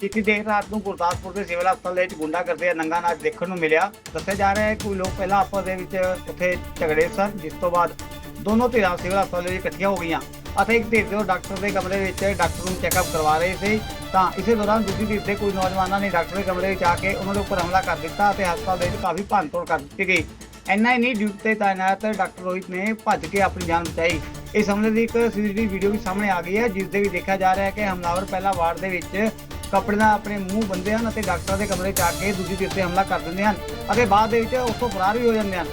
ਜਿੱਥੇ ਦੇਰ ਰਾਤ ਨੂੰ ਗੁਰਦਾਸਪੁਰ ਦੇ ਸਿਵਲ ਹਸਪਤਾਲ ਦੇ ਵਿੱਚ ਗੁੰਡਾ ਕਰਦੇ ਨੰਗਾ ਨਾਚ ਦੇਖਣ ਨੂੰ ਮਿਲਿਆ। ਦੱਸਿਆ ਜਾ ਰਿਹਾ ਹੈ ਕਿ ਲੋਕ ਪਹਿਲਾਂ ਆਪਸ ਦੇ ਵਿੱਚ ਉੱਥੇ ਝਗੜੇ ਸਨ। ਜਿਸ ਤੋਂ ਬਾਅਦ ਦੋਨੋਂ ਧਿਰਾਂ ਸਿਵਲ ਹਸਪਤਾਲ ਦੇ ਵਿੱਚ ਇਕੱਠੀਆਂ ਹੋ ਗਈਆਂ ਅਤੇ ਇੱਕ ਧਿਰ ਦੇ ਡਾਕਟਰ ਦੇ ਕਮਰੇ ਵਿੱਚ ਡਾਕਟਰ ਨੂੰ ਚੈੱਕਅਪ ਕਰਵਾ ਰਹੇ ਸੀ। ਤਾਂ ਇਸੇ ਦੌਰਾਨ ਦੂਜੀ ਧਿਰ ਦੇ ਕੋਈ ਨੌਜਵਾਨਾਂ ਨੇ ਡਾਕਟਰ ਦੇ ਕਮਰੇ ਵਿੱਚ ਆ ਕੇ ਉਹਨਾਂ ਦੇ ਉੱਪਰ ਹਮਲਾ ਕਰ ਦਿੱਤਾ ਅਤੇ ਹਸਪਤਾਲ ਦੇ ਵਿੱਚ ਕਾਫੀ ਭੰਨਤੋੜ ਕਰ ਦਿੱਤੀ ਗਈ। ਇੰਨਾ ਹੀ ਨਹੀਂ, ਡਿਊਟੀ ਤੇ ਤਾਇਨਾਤ ਡਾਕਟਰ ਰੋਹਿਤ ਨੇ ਭੱਜ ਕੇ ਆਪਣੀ ਜਾਨ ਬਚਾਈ। ਇਸ ਹਮਲੇ ਦੀ ਇੱਕ ਸੀਸੀਟੀਵੀ ਵੀਡੀਓ ਵੀ ਸਾਹਮਣੇ ਆ ਗਈ ਹੈ, ਜਿਸ ਦੇ ਵਿੱਚ ਦੇਖਿਆ ਜਾ ਰਿਹਾ ਹੈ ਕਿ ਹਮਲਾਵਰ ਪਹਿਲਾ ਵਾਰਡ ਦੇ ਵਿੱਚ ਕੱਪੜੇ ਨਾਲ ਆਪਣੇ ਮੂੰਹ ਬੰਦੇ ਹਨ ਅਤੇ ਡਾਕਟਰਾਂ ਦੇ ਕਮਰੇ 'ਚ ਆ ਕੇ ਦੂਜੀ ਧਿਰ ਤੇ ਹਮਲਾ ਕਰ ਦਿੰਦੇ ਹਨ ਅਤੇ ਬਾਅਦ ਦੇ ਵਿੱਚ ਉੱਥੋਂ ਫਰਾਰ ਵੀ ਹੋ ਜਾਂਦੇ ਹਨ।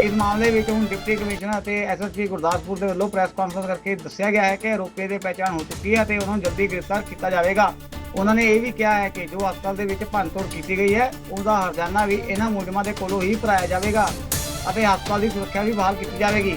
ਇਸ ਮਾਮਲੇ ਵਿੱਚ ਹੁਣ ਡਿਪਟੀ ਕਮਿਸ਼ਨਰ ਅਤੇ ਐਸਐਸਪੀ ਗੁਰਦਾਸਪੁਰ ਦੇ ਵੱਲੋਂ ਪ੍ਰੈਸ ਕਾਨਫਰੰਸ ਕਰਕੇ ਦੱਸਿਆ ਗਿਆ ਹੈ ਕਿ ਆਰੋਪੀ ਦੀ ਪਹਿਚਾਣ ਹੋ ਚੁੱਕੀ ਹੈ ਤੇ ਉਹਨਾਂ ਨੂੰ ਜਲਦੀ ਗ੍ਰਿਫਤਾਰ ਕੀਤਾ ਜਾਵੇਗਾ। ਉਹਨਾਂ ਨੇ ਇਹ ਵੀ ਕਿਹਾ ਹੈ ਕਿ ਜੋ ਹਸਪਤਾਲ ਦੇ ਵਿੱਚ ਭੰਨਤੋੜ ਕੀਤੀ ਗਈ ਹੈ, ਉਹਦਾ ਹਰਜਾਨਾ ਵੀ ਇਹਨਾਂ ਮੁਲਜ਼ਮਾਂ ਦੇ ਕੋਲੋਂ ਹੀ ਭਰਾਇਆ ਜਾਵੇਗਾ ਅਤੇ ਹਸਪਤਾਲ ਦੀ ਸੁਰੱਖਿਆ ਵੀ ਬਹਾਲ ਕੀਤੀ ਜਾਵੇਗੀ।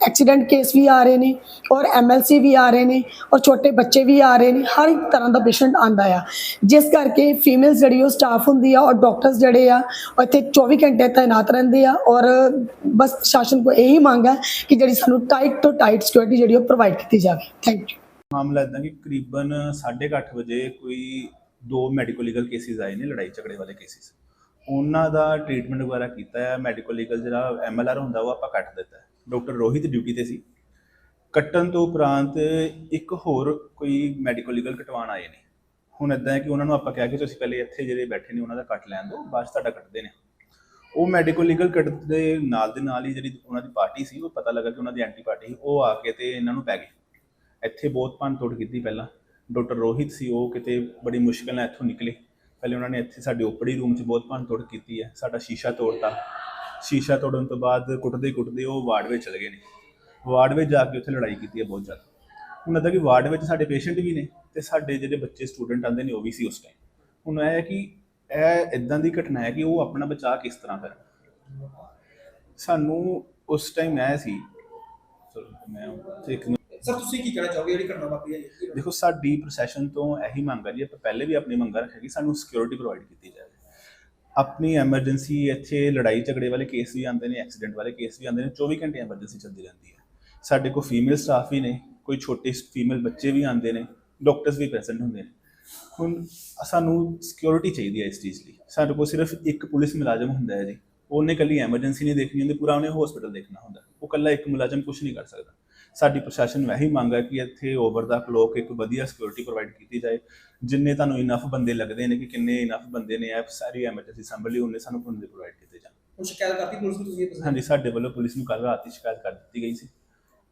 ਐਕਸੀਡੈਂਟ ਕੇਸ ਵੀ ਆ ਰਹੇ ਨੇ ਔਰ ਐਮਐਲਸੀ ਵੀ ਆ ਰਹੇ ਨੇ ਔਰ ਛੋਟੇ ਬੱਚੇ ਵੀ ਆ ਰਹੇ ਨੇ, ਹਰ ਇੱਕ ਤਰ੍ਹਾਂ ਦਾ ਪੇਸ਼ੈਂਟ ਆਂਦਾ ਆ। ਜਿਸ ਕਰਕੇ ਫੀਮੇਲ ਜਿਹੜੀ ਉਹ ਸਟਾਫ ਹੁੰਦੀ ਆ, ਔਰ ਡਾਕਟਰਸ ਜਿਹੜੇ ਆ ਇੱਥੇ 24 ਘੰਟੇ ਤਾਇਨਾਤ ਰਹਿੰਦੇ ਆ ਔਰ ਬਸ ਪ੍ਰਸ਼ਾਸਨ ਕੋ ਇਹੀ ਮੰਗ ਹੈ ਕਿ ਜਿਹੜੀ ਸਾਨੂੰ ਟਾਈਟ ਤੋਂ ਟਾਈਟ ਸਿਕਿਉਰਿਟੀ ਜਿਹੜੀ ਉਹ ਪ੍ਰੋਵਾਈਡ ਕੀਤੀ ਜਾਵੇ। ਥੈਂਕ ਯੂ ਮਾਮਲਾ ਇਦਾਂ ਕਿ ਕਰੀਬਨ 8:30 ਵਜੇ ਕੋਈ ਦੋ ਮੈਡੀਕਲ ਲੀਗਲ ਕੇਸਿਸ ਆਏ ਨੇ, ਲੜਾਈ ਝਗੜੇ ਵਾਲੇ ਕੇਸਿਸ ਉਹਨਾਂ ਦਾ ਟ੍ਰੀਟਮੈਂਟ ਵਗੈਰਾ ਕੀਤਾ ਹੈ ਮੈਡੀਕਲ ਲੀਗਲ ਜਿਹੜਾ ਐਮਐਲਆਰ ਹੁੰਦਾ ਉਹ ਆਪਾਂ ਕੱਟ ਦਿੱਤਾ। ਡਾਕਟਰ ਰੋਹਿਤ ਡਿਊਟੀ ਤੇ ਸੀ। ਕੱਟਣ ਤੋਂ ਉਪਰੰਤ ਇੱਕ ਹੋਰ ਕੋਈ ਮੈਡੀਕਲ ਲੀਗਲ ਕਟਵਾਉਣ ਆਏ ਨੇ। ਹੁਣ ਇਦਾਂ ਹੈ ਕਿ ਉਹਨਾਂ ਨੂੰ ਆਪਾਂ ਕਿਹਾ ਕਿ ਤੁਸੀਂ ਪਹਿਲੇ ਇੱਥੇ ਜਿਹੜੇ ਬੈਠੇ ਨੇ, ਉਹਨਾਂ ਦਾ ਕੱਟ ਲੈਣ ਦਿਓ, ਬਾਅਦ 'ਚ ਤੁਹਾਡਾ ਕੱਟਦੇ ਨੇ। ਉਹ ਮੈਡੀਕਲ ਲੀਗਲ ਕੱਟ ਦੇ ਨਾਲ ਦੇ ਨਾਲ ਹੀ ਜਿਹੜੀ ਉਹਨਾਂ ਦੀ ਪਾਰਟੀ ਸੀ, ਉਹ ਪਤਾ ਲੱਗਾ ਕਿ ਉਹਨਾਂ ਦੀ ਐਂਟੀ ਪਾਰਟੀ ਸੀ, ਉਹ ਆ ਕੇ ਤੇ ਇਹਨਾਂ ਨੂੰ ਪੈ ਗਏ। ਇੱਥੇ ਬਹੁਤ ਭੰਨ ਤੋੜ ਕੀਤੀ ਪਹਿਲਾਂ। ਡਾਕਟਰ ਰੋਹਿਤ ਸੀ, ਉਹ ਕਿਤੇ ਬੜੀ ਮੁਸ਼ਕਲ ਨਾਲ ਇੱਥੋਂ ਨਿਕਲੇ। ਪਹਿਲੇ ਉਹਨਾਂ ਨੇ ਇੱਥੇ ਸਾਡੇ ਓਪੜੀ ਰੂਮ 'ਚ ਬਹੁਤ ਭੰਨ ਤੋੜ ਕੀਤੀ ਹੈ, ਸਾਡਾ ਸ਼ੀਸ਼ਾ ਤੋੜਤਾ। ਸ਼ੀਸ਼ਾ ਤੋੜਨ ਤੋਂ ਬਾਅਦ ਕੁੱਟਦੇ ਕੁੱਟਦੇ ਉਹ ਵਾਰਡ ਵਿੱਚ ਚਲੇ ਗਏ ਨੇ। ਵਾਰਡ ਵਿੱਚ ਜਾ ਕੇ ਉੱਥੇ ਲੜਾਈ ਕੀਤੀ ਹੈ ਬਹੁਤ ਜ਼ਿਆਦਾ। ਹੁਣ ਇਹਦਾ ਕਿ ਵਾਰਡ ਵਿੱਚ ਸਾਡੇ ਪੇਸ਼ੈਂਟ ਵੀ ਨੇ ਤੇ ਸਾਡੇ ਜਿਹੜੇ ਬੱਚੇ ਸਟੂਡੈਂਟ ਆਉਂਦੇ ਨੇ ਉਹ ਵੀ ਸੀ ਉਸ ਟਾਈਮ ਹੁਣ ਇਹ ਹੈ ਕਿ ਇਹ ਇਦਾਂ ਦੀ ਘਟਨਾ ਹੈ ਕਿ ਉਹ ਆਪਣਾ ਬਚਾਅ ਕਿਸ ਤਰ੍ਹਾਂ ਕਰਨ। ਸਾਨੂੰ ਉਸ ਟਾਈਮ ਇਹ ਸੀ। ਮੈਂ ਇੱਕ ਸਰ ਤੁਸੀਂ ਕੀ ਕਹਿਣਾ ਚਾਹੋਗੇ? ਜਿਹੜੀ ਘਟਨਾ ਵਾਪਰੀ ਹੈ? ਦੇਖੋ ਸਾਡੀ ਪ੍ਰੋਸੈਸ਼ਨ ਤੋਂ ਇਹੀ ਮੰਗ ਹੈ ਜੀ ਆਪਾਂ ਪਹਿਲੇ ਵੀ ਆਪਣੀ ਮੰਗਾਂ ਰੱਖਿਆ ਕਿ ਸਾਨੂੰ ਸਿਕਿਉਰਿਟੀ ਪ੍ਰੋਵਾਈਡ ਕੀਤੀ ਜਾਵੇ। ਆਪਣੀ ਐਮਰਜੈਂਸੀ ਇੱਥੇ ਲੜਾਈ ਝਗੜੇ ਵਾਲੇ ਕੇਸ ਵੀ ਆਉਂਦੇ ਨੇ ਐਕਸੀਡੈਂਟ ਵਾਲੇ ਕੇਸ ਵੀ ਆਉਂਦੇ ਨੇ 24 ਘੰਟੇ ਐਮਰਜੈਂਸੀ ਚੱਲਦੀ ਰਹਿੰਦੀ ਹੈ। ਸਾਡੇ ਕੋਲ ਫੀਮੇਲ ਸਟਾਫ ਵੀ ਨੇ, ਕੋਈ ਛੋਟੇ ਫੀਮੇਲ ਬੱਚੇ ਵੀ ਆਉਂਦੇ ਨੇ ਡਾਕਟਰਸ ਵੀ ਪ੍ਰੈਜ਼ੈਂਟ ਹੁੰਦੇ ਨੇ। ਹੁਣ ਸਾਨੂੰ ਸਿਕਿਉਰਿਟੀ ਚਾਹੀਦੀ ਹੈ ਇਸ ਚੀਜ਼ ਲਈ। ਸਾਡੇ ਕੋਲ ਸਿਰਫ ਇੱਕ ਪੁਲਿਸ ਮੁਲਾਜ਼ਮ ਹੁੰਦਾ ਹੈ ਜੀ। ਉਹਨੇ ਕੱਲੀ ਐਮਰਜੈਂਸੀ ਨਹੀਂ ਦੇਖਣੀ ਹੁੰਦੀ, ਪੂਰਾ ਉਹਨੇ ਹਸਪੀਟਲ ਦੇਖਣਾ ਹੁੰਦਾ। ਉਹ ਕੱਲਾ ਇੱਕ ਮੁਲਾਜ਼ਮ ਕੁਝ ਨਹੀਂ ਕਰ ਸਕਦਾ। ਸਾਡੀ ਪ੍ਰਸ਼ਾਸਨ ਨੂੰ ਇਹੀ ਮੰਗ ਹੈ ਕਿ ਇੱਥੇ ਓਵਰ ਦਾ ਕਲੋਕ ਇੱਕ ਵਧੀਆ ਸਿਕਿਉਰਿਟੀ ਪ੍ਰੋਵਾਈਡ ਕੀਤੀ ਜਾਏ। ਜਿੰਨੇ ਤੁਹਾਨੂੰ ਇਨਫ ਬੰਦੇ ਲੱਗਦੇ ਨੇ ਕਿ ਕਿੰਨੇ ਇਨਫ ਬੰਦੇ ਨੇ ਇਹ ਸਾਰੀ ਐਮਰਜੈਂਸੀ ਸੰਭਲ ਲਈ ਉਹਨੇ ਸਾਨੂੰ ਬੰਦੇ ਪ੍ਰੋਵਾਈਡ ਕੀਤੇ ਜਾਣ। ਹੁਣ ਸ਼ਿਕਾਇਤ ਕਰਤੀ ਪੁਲਿਸ ਨੂੰ ਤੁਸੀਂ ਇਹ ਹਾਂਜੀ ਸਾਡੇ ਵੱਲੋਂ ਪੁਲਿਸ ਨੂੰ ਕੱਲ ਰਾਤ ਹੀ ਸ਼ਿਕਾਇਤ ਕਰ ਦਿੱਤੀ ਗਈ ਸੀ।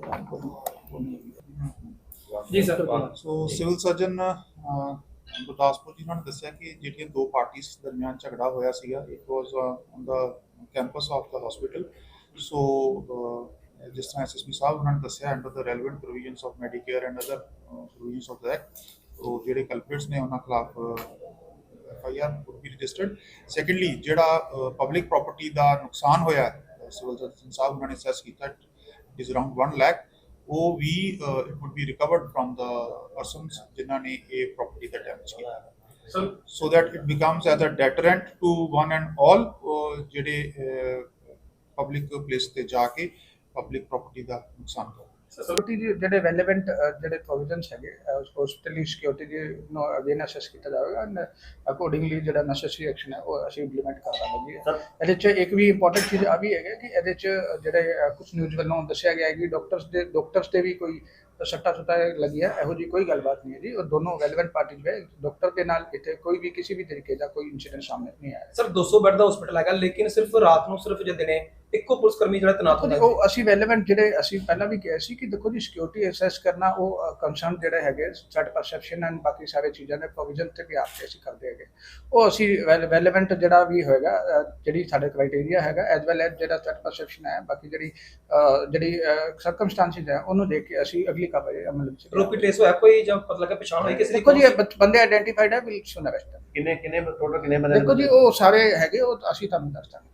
ਸਭ ਸਿਵਲ ਜੀ sir so civil surgeon Gurdaspur ji ਨੇ ਦੱਸਿਆ ਕਿ ਜਿਹੜੀਆਂ ਦੋ ਪਾਰਟੀਆਂ ਦਰਮਿਆਨ ਝਗੜਾ ਹੋਇਆ ਸੀਗਾ। It was on the campus of the hospital so ਜਿਸ ਤਰ੍ਹਾਂ ਐਸਐਸਪੀ ਸਾਹਿਬ ਉਹਨਾਂ ਨੇ ਦੱਸਿਆ under the relevant provisions of medicare and other provisions of that ਉਹ ਜਿਹੜੇ ਕਲਪ੍ਰਿਟਸ ਨੇ, ਉਹਨਾਂ ਖਿਲਾਫ F would be registered secondly ਜਿਹੜਾ ਪਬਲਿਕ ਪ੍ਰਾਪਰਟੀ ਦਾ ਨੁਕਸਾਨ ਹੋਇਆ ਸਿਵਲ ਸਰਜਨ ਸਾਹਿਬ ਉਹਨਾਂ ਨੇ ਸੈਸ ਕੀਤਾ ਇਟ ਇਜ਼ ਅਰਾਊਂਡ 1 ਲੱਖ ਉਹ ਵੀ it would be recovered from the persons ਜਿਨ੍ਹਾਂ ਨੇ ਇਹ ਪ੍ਰਾਪਰਟੀ ਦਾ ਡੈਮੇਜ ਕੀਤਾ sir so that it becomes as a deterrent to one and all uh, ਜਿਹੜੇ ਪਬਲਿਕ ਪਲੇਸ ਤੇ ਜਾ ਕੇ ਪਬਲਿਕ ਪ੍ਰਾਪਰਟੀ ਦਾ ਨੁਕਸਾਨ ਕਰ ਸਿਕਿਉਰਿਟੀ ਦੇ ਜਿਹੜੇ ਰੈਲੇਵੈਂਟ ਜਿਹੜੇ ਪ੍ਰੋਵੀਜ਼ਨਸ ਹੈਗੇ ਹਸਪੀਟਲੀ ਸਿਕਿਉਰਿਟੀ ਦੇ ਨੂੰ ਅਗੇਨ ਅਸੈਸ ਕੀਤਾ ਜਾਵੇਗਾ ਐਂਡ ਅਕੋਰਡਿੰਗਲੀ ਜਿਹੜਾ ਨੈਸੈਸਰੀ ਐਕਸ਼ਨ ਹੈ ਉਹ ਅਸੀਂ ਇੰਪਲੀਮੈਂਟ ਕਰ ਲਾਂਗੇ ਇਹਦੇ ਚ ਇੱਕ ਵੀ ਇੰਪੋਰਟੈਂਟ ਚੀਜ਼ ਆ ਵੀ ਹੈਗਾ ਕਿ ਇਹਦੇ ਚ ਜਿਹੜੇ ਕੁਝ ਨਿਊਜ਼ ਵੱਲੋਂ ਦੱਸਿਆ ਗਿਆ ਹੈ ਕਿ ਡਾਕਟਰਸ ਦੇ ਡਾਕਟਰਸ ਤੇ ਵੀ ਕੋਈ ਸੱਟਾ ਸੁੱਟਾ ਲੱਗੀ ਹੈ ਇਹੋ ਜੀ ਕੋਈ ਗੱਲਬਾਤ ਨਹੀਂ ਹੈ ਜੀ ਉਹ ਦੋਨੋਂ ਰੈਲੇਵੈਂਟ ਪਾਰਟੀਜ਼ ਹੈ ਡਾਕਟਰ ਦੇ ਨਾਲ ਇੱਥੇ ਕੋਈ ਵੀ ਕਿਸੇ ਵੀ ਤਰੀਕੇ ਦਾ ਕੋਈ ਇਨਸੀਡੈਂਟ ਸਾਹਮਣੇ ਨਹੀਂ ਆਇਆ। ਸਰ 200 ਬੈੱਡ ਦਾ ਹਸਪੀਟਲ ਹੈਗਾ ਲੇਕਿਨ ਸਿਰਫ ਰਾਤ ਨੂੰ ਸਿਰਫ ਜੇ ਦਿਨੇ ਇੱਕੋ ਪੁਲਿਸ ਕਰਮੀ ਜਿਹੜਾ ਤੈਨਾਤ ਜੀ ਹੁੰਦਾ ਉਹ ਅਸੀਂ ਰੈਲੇਵੈਂਟ ਜਿਹੜੇ ਅਸੀਂ ਪਹਿਲਾਂ ਵੀ ਕਿਹਾ ਸੀ ਕਿ ਦੇਖੋ ਜੀ ਸਿਕਿਉਰਿਟੀ ਅਸੈਸ ਕਰਨਾ ਉਹ ਕੰਸਰਨ ਜਿਹੜੇ ਹੈਗੇ ਥ੍ਰੈਟ ਪਰਸੈਪਸ਼ਨ ਐਂਡ ਬਾਕੀ ਸਾਰੇ ਚੀਜ਼ਾਂ ਦੇ ਪ੍ਰੋਵੀਜ਼ਨ ਤੇ ਵੀ ਆਪਕੇ ਅਸੀਂ ਕਰਦੇ ਹੈਗੇ। ਉਹ ਅਸੀਂ ਰੈਲੇਵੈਂਟ ਜਿਹੜਾ ਵੀ ਹੋਏਗਾ ਜਿਹੜੀ ਸਾਡੇ ਕ੍ਰਾਈਟੇਰੀਆ ਹੈਗਾ ਐਸ ਵੈਲ ਐਸ ਜਿਹੜਾ ਥ੍ਰੈਟ ਪਰਸੈਪਸ਼ਨ ਹੈ ਬਾਕੀ ਜਿਹੜੀ ਜਿਹੜੀ ਸਰਕਮਸਟੈਂਸਸ ਹੈ ਉਹਨੂੰ ਦੇਖ ਕੇ ਅਸੀਂ ਅਗਲੀ ਕਾਰਵਾਈ ਅਮਲ ਵਿੱਚ ਰੋਪੀ ਟ੍ਰੇਸ ਹੋਇਆ ਕੋਈ ਜਾਂ ਪਤਾ ਲੱਗਾ ਪਛਾਣ ਹੋਈ ਕਿਸੇ ਦੀ ਦੇਖੋ ਜੀ ਇਹ ਬੰਦ- ਬੰਦੇ ਆਇਡੈਂਟੀਫਾਈਡ ਹੈ ਵਿਲ ਸੁਨ ਅਰੈਸਟ ਕਿੰਨੇ ਕਿੰਨੇ ਟੋਟਲ ਕਿੰਨੇ ਬੰਦੇ ਦੇਖੋ ਜੀ ਉਹ ਸਾਰੇ ਹੈਗੇ ਉਹ ਅਸੀਂ ਤੁਹਾਨੂੰ ਦੱਸ ਦਾਂਗੇ।